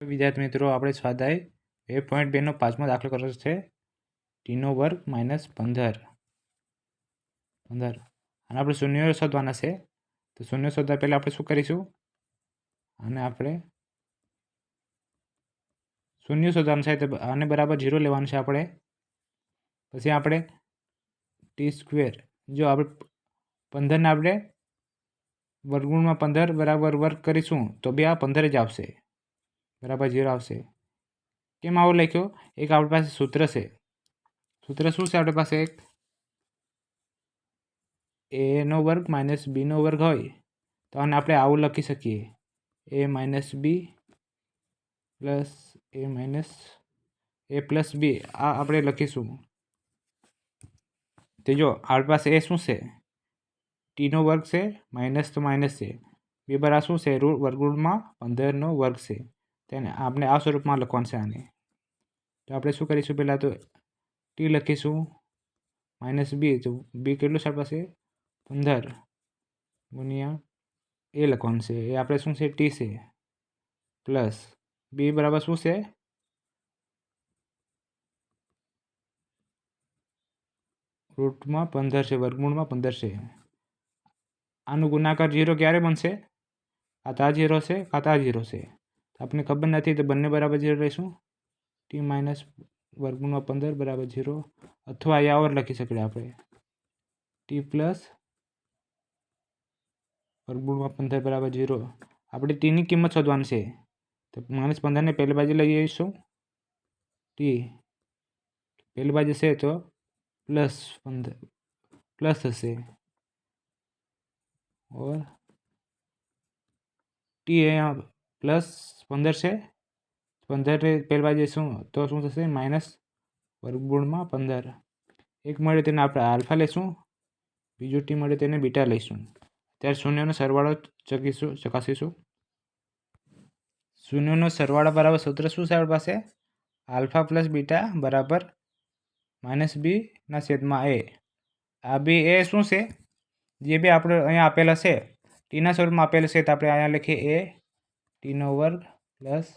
વિદ્યાર્થી મિત્રો, આપણે સ્વાધ્યાય બે પોઈન્ટ બેનો પાંચમો દાખલો કર્યો છે. ટીનો વર્ગ માઇનસ પંદર. પંદર. અને આપણે શૂન્યો શોધવાના છે. તો શૂન્ય શોધવા પહેલાં આપણે શું કરીશું? અને આપણે શૂન્ય શોધવાનું છે આને બરાબર ઝીરો લેવાનું છે આપણે. પછી આપણે ટી સ્ક્વેર જો આપણે પંદરને આપણે વર્ગુણમાં પંદર બરાબર વર્ગ કરીશું, તો બે આ પંદર જ આવશે. બરાબર ઝીરો આવશે. કેમ આવું લખ્યો? એક આપણી પાસે સૂત્ર છે. સૂત્ર શું છે આપણી પાસે એક? એનો વર્ગ માઇનસ બીનો વર્ગ હોય, તો આને આપણે આવું લખી શકીએ. A minus B plus A minus A plus B આ આપણે લખીશું. તે જો, આપણી પાસે એ શું છે? ટીનો વર્ગ છે માઇનસ તો માઇનસ છે. બે બરાબર શું છે? રૂટ વર્ગમૂળમાં પંદરનો વર્ગ છે. તેને આપણે આ સ્વરૂપમાં લખવાનું છે આને. તો આપણે શું કરીશું પહેલાં તો ટી લખીશું માઇનસ બી તો બી કેટલું છે પાસે? પંદર ગુણ્યા એ લખવાનું છે. એ આપણે શું છે? ટી છે. પ્લસ બી બરાબર શું છે? રૂટમાં પંદર છે, વર્ગમૂળમાં પંદર છે. આનું ગુણાકાર જીરો ક્યારે બનશે? કાતા જીરો છે, ખાતા જીરો છે. આપણને ખબર નથી તો બંને બરાબર ઝીરો રહીશું? ટી માઇનસ વર્ગમૂળમાં પંદર બરાબર ઝીરો અથવા અહીંયા ઓર લખી શકીએ આપણે. ટી પ્લસ વર્ગમૂળમાં પંદર બરાબર ઝીરો આપણે ટીની કિંમત શોધવાની છે. તો માઇનસ પંદરને પહેલી બાજુ લઈ આવીશું. ટી પહેલી બાજુ છે તો પ્લસ પંદર પ્લસ હશે. ઓર ટી અહીંયા પ્લસ પંદર છે પંદર પહેલી બાજુ શું, તો શું થશે? માઇનસ વર્ગગુણમાં પંદર. એક મળે તેને આપણે આલ્ફા લઈશું. બીજું ટી મળે તેને બીટા લઈશું. ત્યારે શૂન્યનો સરવાળો ચકીશું, ચકાસીશું. શૂન્યનો સરવાળો બરાબર સૂત્ર શું છે આપણી પાસે? આલ્ફા પ્લસ બીટા બરાબર માઇનસ બીના છેદમાં એ. આ બી એ શું છે? જે બી આપણે અહીંયા આપેલા છે. ટીના સ્વરૂપમાં આપેલું છે, તો આપણે અહીંયા લખીએ એ ટીનો વર્ગ plus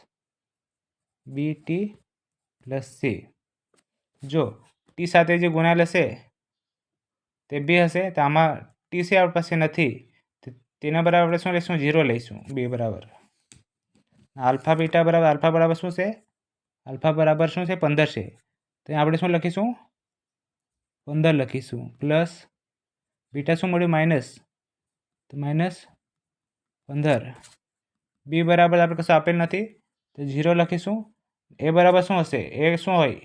B T plus C જો ટી સાથે જે ગુણાયેલ હશે તે બી હશે, તો આમાં ટી સી આપણી પાસે નથી તેના બરાબર આપણે શું લઈશું? ઝીરો લઈશું, બે બરાબર. આલ્ફા, બીટા બરાબર, આલ્ફા બરાબર શું છે? આલ્ફા બરાબર શું છે? પંદર છે. તો આપણે શું લખીશું? પંદર લખીશું પ્લસ બીટા શું મળ્યું? માઇનસ તો માઇનસ પંદર. બી બરાબર આપણે કશું આપેલ નથી. તો ઝીરો લખીશું. એ બરાબર શું હશે? એ શું હોય?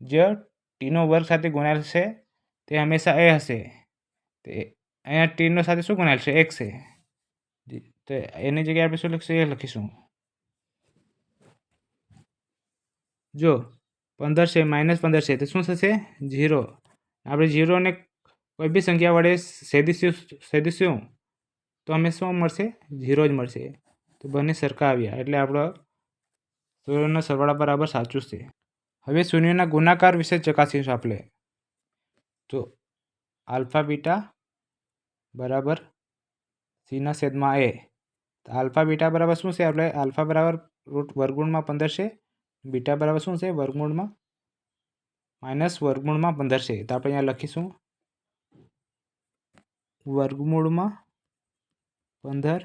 જે ટીનો વર્ગ સાથે ગુણાયેલ છે તે હંમેશા એ હશે. તે અહીંયા ટીનો સાથે શું ગુણાયેલ છે એક છે. તો એની જગ્યાએ આપણે શું લખીશું? એ લખીશું. જો, પંદર છે, માઇનસ પંદર છે. તો શું થશે? ઝીરો. આપણે ઝીરોને કોઈ બી સંખ્યા વડે સેદીશું સેદીશું તો અમે શું મળશે? ઝીરો જ મળશે. તો બંને સરખા આવ્યા, એટલે આપણો શૂન્યનો સરવાળા બરાબર સાચું છે. હવે શૂન્યના ગુણાકાર વિશે ચકાસીશું આપણે. તો આલ્ફા બીટા બરાબર સીના છેદમાં એ. તો આલ્ફા બીટા બરાબર શું છે? આપણે આલ્ફા બરાબર રૂટ વર્ગુણમાં પંદર છે, બીટા બરાબર શું છે? વર્ગમૂળમાં માઇનસ વર્ગમૂળમાં પંદર છે. તો આપણે અહીંયા લખીશું. વર્ગમૂળમાં પંદર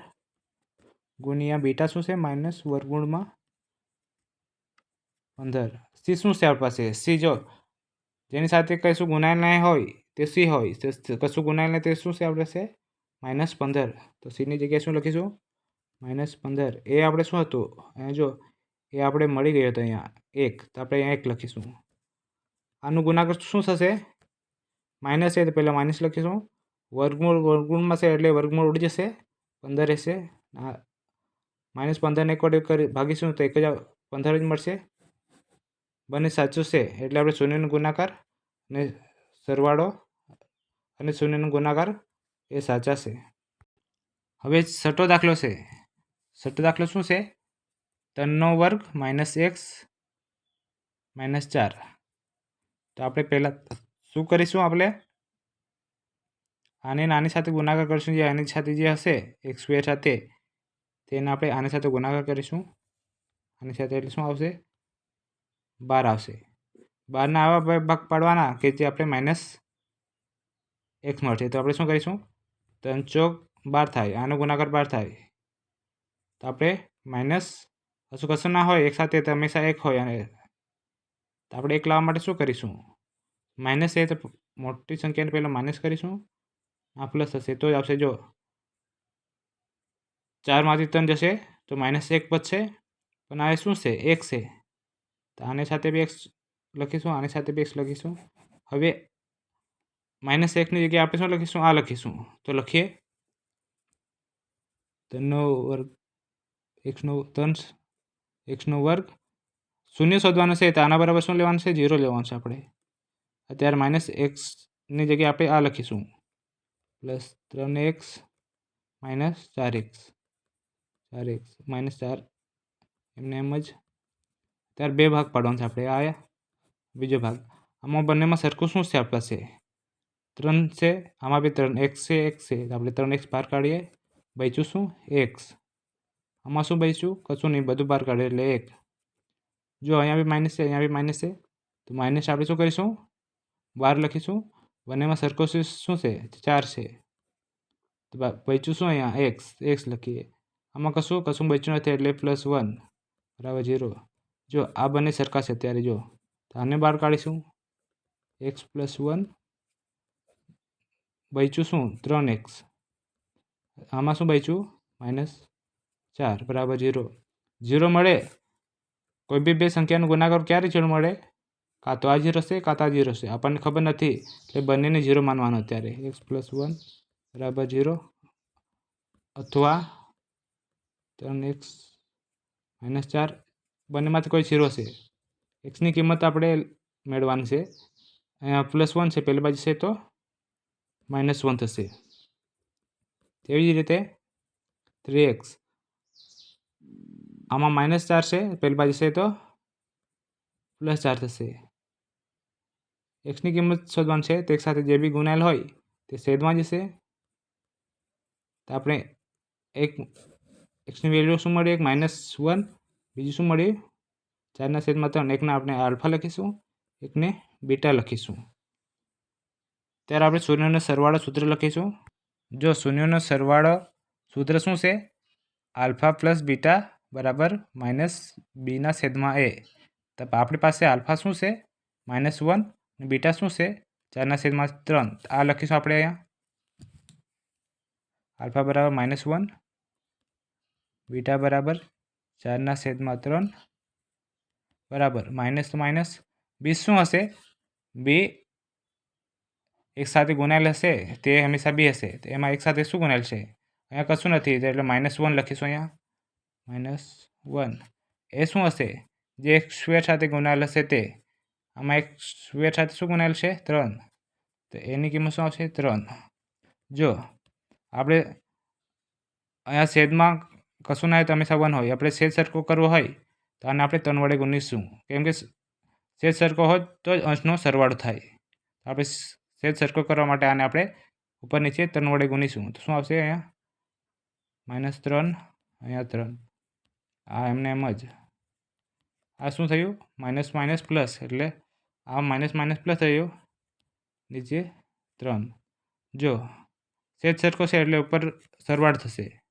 ગુણ્યા બીટા શું છે? માઇનસ વર્ગુણમાં પંદર. સી શું છે આપણી પાસે? સી જો, જેની સાથે કશું ગુનાયેલ નહીં હોય તે સી હોય. કશું ગુનાયેલ નહીં તે શું છે આપણે છે માઇનસ પંદર. તો સીની જગ્યાએ શું લખીશું? માઇનસ પંદર. એ આપણે શું હતું? અહીંયા જો, એ આપણે મળી ગયો હતો અહીંયા. એક. તો આપણે અહીંયા એક લખીશું. આનું ગુણાકાર શું થશે? માઇનસ છે, તો પહેલાં માઇનસ લખીશું. વર્ગમૂળ, વર્ગમૂળમાં છે એટલે વર્ગમૂળ ઉડી જશે. પંદર રહેશે માઇનસ પંદરને એક વડે કરી ભાગીશું તો એક જ પંદર જ મળશે. બંને સાચું છે એટલે આપણે શૂન્યનો ગુણાકાર અને સરવાળો અને શૂન્યનો ગુણાકાર એ સાચા છે. હવે છઠ્ઠો દાખલો છે. છઠ્ઠો દાખલો શું છે? ત્રણનો વર્ગ માઇનસ એક્સ માઇનસ ચાર. તો આપણે પહેલાં શું કરીશું આપણે? આને નાની સાથે ગુણાકાર કરીશું જે આની સાથે જે હશે એક સ્ક્વેર સાથે. તેને આપણે આની સાથે ગુણાકાર કરીશું. આની સાથે એટલે શું આવશે? બાર આવશે. બારના આવા ભાગ પાડવાના કે જે આપણે માઇનસ એક્સ મળશે. તો આપણે શું કરીશું? ત્રણ ચોક બાર થાય. આનો ગુણાકાર બાર થાય. તો આપણે માઇનસ કશું કશું ના હોય, એક સાથે તો હંમેશા એક હોય અને તો આપણે એક લાવવા માટે શું કરીશું? માઇનસ છે તો મોટી સંખ્યાને પહેલાં માઇનસ કરીશું. આ પ્લસ થશે તો જ આવશે. જો ચારમાંથી ત્રણ જશે, તો માઇનસ એક બચશે પણ આ શું છે? એક છે. તો આની સાથે બી એક્સ લખીશું, આની સાથે બી એક્સ લખીશું. હવે માઇનસ એકની જગ્યાએ આપણે શું લખીશું? આ લખીશું. તો લખીએ. ત્રણનો વર્ગ એક્સનો ત્રણ એક્સનો વર્ગ. શૂન્ય શોધવાનો છે, તો આના બરાબર શું લેવાનું છે? ઝીરો લેવાનું છે આપણે. અત્યારે માઇનસ એક્સની જગ્યાએ આપણે આ લખીશું. પ્લસ ત્રણ એક્સ માઇનસ ચાર એક્સ ચાર એક્સ માઇનસ ચાર. એમને એમ જ. ત્યારે બે ભાગ પાડવાનો છે આપણે. આ બીજો ભાગ. આમાં બંનેમાં સરખું શું છે આપણા છે? ત્રણ છે, આમાં બી ત્રણ. એક્સ છે એક્સ છે. આપણે ત્રણ એક્સ બહાર કાઢીએ. બચ્યું શું? એક્સ આમાં શું બચ્યું? કશું નહીં. બધું બહાર કાઢીએ એટલે એક. જો અહીંયા બી માઇનસ છે, અહીંયા બી માઇનસ છે. તો માઇનસ આપણે શું કરીશું? બાર લખીશું. બંનેમાં સરખો શું છે? ચાર છે. તો બચ્યું શું અહીંયા? એક્સ એક્સ લખીએ. આમાં કશું? કશું બચ્યું નથી એટલે પ્લસ વન બરાબર ઝીરો જો આ બંને સરખા છે અત્યારે જો, આને બહાર કાઢીશું. એક્સ પ્લસ વન બચ્યું શું? ત્રણ એક્સ આમાં શું બચ્યું? માઇનસ ચાર. બરાબર ઝીરો ઝીરો મળે? કોઈ બી બે સંખ્યાનો ગુણાકાર ક્યારે ઝીરો મળે? કાં તો આ ઝીરો છે, કાં તો આ ઝીરો છે. આપણને ખબર નથી. એટલે બંનેને ઝીરો માનવાનો અત્યારે. એક્સ પ્લસ વન બરાબર ઝીરો અથવા ત્રણ એક્સ માઇનસ ચાર, બંનેમાંથી કોઈ ઝીરો છે. એક્સની કિંમત આપણે મેળવવાની છે. અહીંયા પ્લસ વન છે, પહેલી બાજુ છે તો માઇનસ વન થશે. તેવી જ રીતે થ્રી એક્સ. આમાં માઇનસ ચાર છે, પહેલી બાજુ છે તો પ્લસ ચાર થશે. એક્સની કિંમત શોધવાની છે, તે એક સાથે જે બી ગુનાયેલ હોય તે છેદમાં જશે. તો આપણે એક એક્સની વેલ્યુ શું મળી? એક માઇનસ વન. બીજું શું મળ્યું ચારના છેદમાં ત્રણ. એકને આપણે આલ્ફા લખીશું. એકને બીટા લખીશું. ત્યારે આપણે શૂન્યનો સરવાળો સૂત્ર લખીશું. જો શૂન્યનો સરવાળો સૂત્ર શું છે? આલ્ફા પ્લસ બીટા બરાબર માઇનસ બીના છેદમાં એ. તો આપણી પાસે આલ્ફા શું છે? Minus one. અને બીટા શું છે? ચારના છેદમાં ત્રણ. આ લખીશું આપણે અહીંયા. આલ્ફા બરાબર માઇનસ વન. બીટા બરાબર ચારના છેદમાં ત્રણ. બરાબર, માઇનસ તો માઇનસ. બી શું હશે? બી એક સાથે ગુણાયેલ હશે, તે હંમેશા બી હશે. તો એમાં એક સાથે શું ગુણાયેલ છે? અહીંયા કશું નથી એટલે માઇનસ વન લખીશું અહીંયા. Minus one. એ શું હશે? જે એક સ્વેર સાથે ગુણાયેલ હશે તે. આમાં એક સ્વેર સાથે શું ગુણાયેલ છે? ત્રણ. તો એની કિંમત શું આવશે? ત્રણ. જો, આપણે અહીંયા છેદમાં કશું ના હોય તો હંમેશા વન હોય. આપણે સેજ સરખો કરવો હોય તો આને આપણે ત્રણ વડે ગુણીશું. કેમ કે સેજ સરખો હોય તો જ અંશનો સરવાળો થાય. આપણે સેજ સરખો કરવા માટે આને આપણે ઉપર નીચે ત્રણ વડે ગુણીશું. તો શું આવશે અહીંયા? માઇનસ ત્રણ, અહીંયા ત્રણ. આ એમને એમ જ. આ શું થયું? Minus minus plus. એટલે આ માઇનસ માઇનસ પ્લસ થયું. નીચે ત્રણ. જો, સેજ સરખો છે એટલે ઉપર સરવાળ થશે.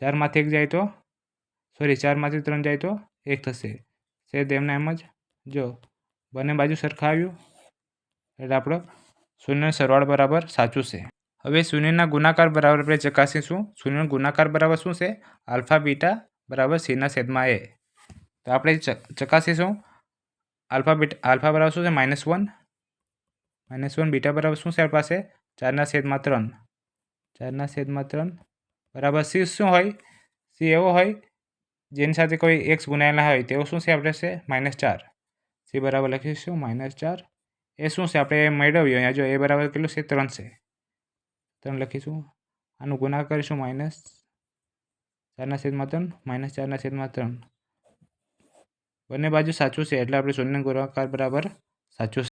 ચારમાંથી એક જાય તો? સોરી ચારમાંથી ત્રણ જાય તો? એક થશે. સેદ એમને એમ જ? જો, બંને બાજુ સરખા આવ્યું? એટલે આપણો શૂન્ય સરવાળ બરાબર સાચું છે. હવે શૂન્યના ગુણાકાર બરાબર આપણે ચકાસીશું. શૂન્યનો ગુણાકાર બરાબર શું છે? આલ્ફા, બીટા બરાબર સીના છેદમાં એ. તો આપણે ચકાસીશું. આલ્ફા, બીટા, આલ્ફા બરાબર શું છે? Minus one. Minus one, beta બરાબર શું છે? આપણી પાસે? ચારના છેદમાં ત્રણ. ચારના છેદમાં ત્રણ. બરાબર સી શું હોય? સી એવો હોય, જેની સાથે કોઈ એક્સ ગુનાયેલા હોય તેવું શું છે આપણે છે? માઇનસ ચાર. સી બરાબર લખીશું, માઇનસ ચાર. એ શું છે? આપણે મેળવ્યું, અહીંયા જો એ બરાબર કેટલું છે? ત્રણ છે. ત્રણ લખીશું. આનું ગુના કરીશું, માઇનસ ચારના છેદમાં ત્રણ, માઇનસ ચારના છેદમાં ત્રણ. બંને બાજુ સાચું છે, એટલે આપણે શૂન્ય ગુણાકાર બરાબર સાચું